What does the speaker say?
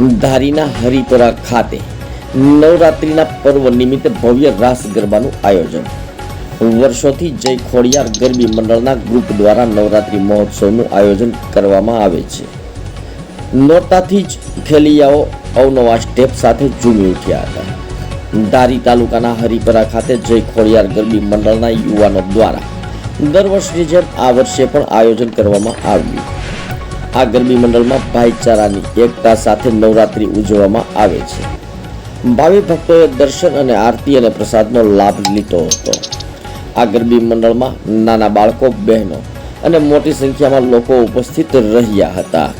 ધારીના હરિપરા ખાતે નવરાત્રિના પર્વ નિમિત્તે ભવ્ય રાસ ગરબાનું આયોજન. વર્ષોથી જય ખોડિયાર ગરબી મંડળના ગ્રુપ દ્વારા નવરાત્રિ મહોત્સવનું આયોજન કરવામાં આવે છે. નોરતાથી જ ખેલિયાઓ અવનવા સ્ટેપ સાથે ઝૂમી ઉઠ્યા હતા. ધારી તાલુકાના હરિપરા ખાતે જય ખોડિયાર ગરબી મંડળના યુવાનો દ્વારા દર વર્ષની જેમ આ વર્ષે પણ આયોજન કરવામાં આવ્યું. આ ગરબી મંડળમાં ભાઈચારાની એકતા સાથે નવરાત્રિ ઉજવવામાં આવે છે. ભાવિ ભક્તોએ દર્શન અને આરતી અને પ્રસાદનો લાભ લીધો હતો. આ ગરબી મંડળમાં નાના બાળકો, બહેનો અને મોટી સંખ્યામાં લોકો ઉપસ્થિત રહ્યા હતા.